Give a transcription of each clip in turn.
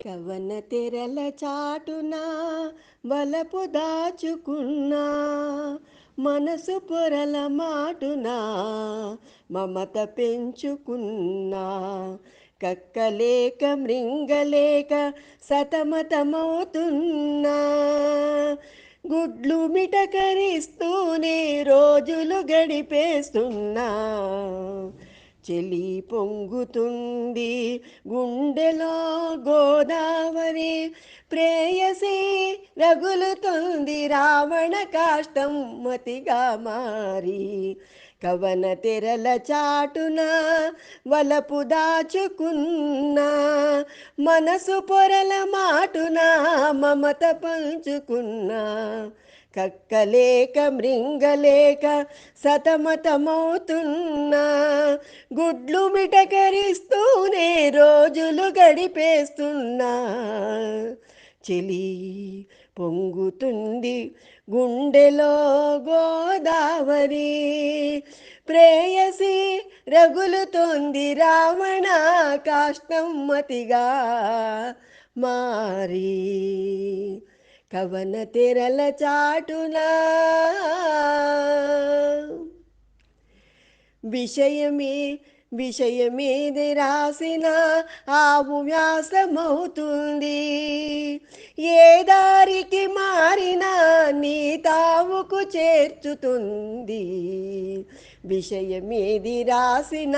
కవన తెరల చాటున వలపు దాచుకున్నా మనసు పొరల మాటున మమత పెంచుకున్నా కక్కలేక మృంగలేక సతమతమవుతున్నా గుడ్లు మిటకరిస్తూనే రోజులు గడిపేస్తున్నా చెలి పొంగుతుంది గుండెలో గోదావరి ప్రేయసి రగులుతుంది రావణ కాష్టం మతిగా మారి కవన తెరల చాటున వలపు దాచుకున్నా మనసు పొరల మాటున మమత పంచుకున్నా కక్కలేక మృంగలేక సతమతమవుతున్నా గుడ్లు మిటకరిస్తూనే రోజులు గడిపేస్తున్నా చెలి పొంగుతుంది గుండెలో గోదావరి. ప్రేయసి రగులుతోంది రావణ కాష్టం మతిగా మారి. కవన తెరల చాటున. విషయమే విషయమేది రాసిన ఆవు వ్యాసమవుతుంది. ఏ దారికి మారినా నీ తావుకు చేర్చుతుంది. విషయమేది రాసిన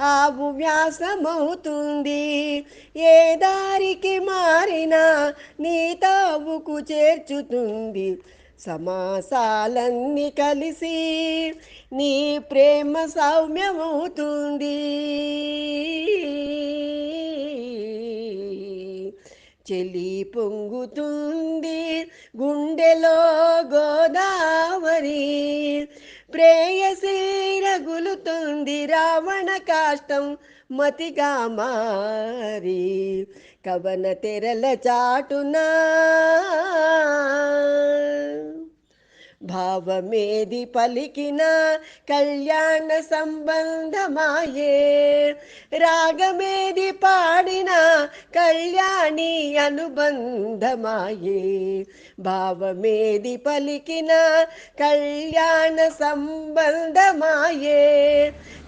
ఆవు వ్యాసమవుతుంది. ఏ దారికి మారినా నీ తావుకు చేర్చుతుంది. సమాసాలన్నీ కలిసి నీ ప్రేమ సౌమ్యమవుతుంది. చెలి పొంగుతుంది గుండెలో గోదావరి ప్రేయసి రగులుతుంది రావణ కాష్టం మతిగా మారి కవన తెరల చాటునా భావమేది పలికిన కళ్యాణ సంబంధమాయే రాగమేది పాడిన కళ్యాణి అనుబంధమాయే భావమేది పలికిన కళ్యాణ సంబంధమాయే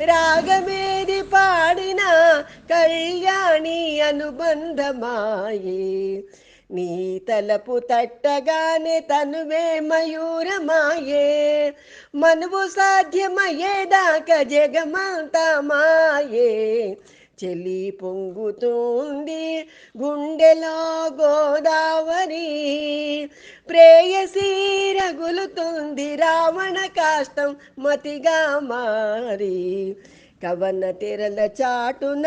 రాగమేది పాడిన కళ్యాణి అనుబంధమాయే నీ తలపు తట్టగానే తనువే మయూరమాయే. మనువు సాధ్యమయ్యేదాకా జగమంతా మాయే. చెలి పొంగుతుంది గుండెలో గోదావరి. ప్రేయసి రగులుతుంది రావణ కాష్టం మతిగా మారి. కవన తెరల చాటున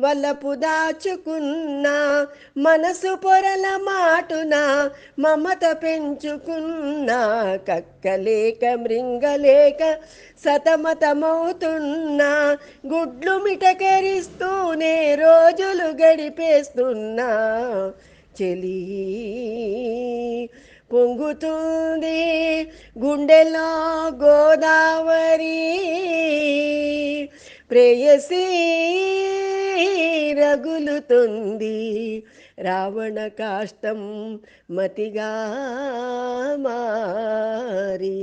వలపు దాచుకున్న మనసు పొరల మాటున మమత పెంచుకున్న కక్కలేక మృంగలేక సతమతమవుతున్నా గుడ్లు మిటకరిస్తూనే రోజులు గడిపేస్తున్నా చెలి పొంగుతుంది గుండెలో గోదావరి. ప్రేయసీ రగులుతుంది. రావణ కాష్టం మతిగా మారి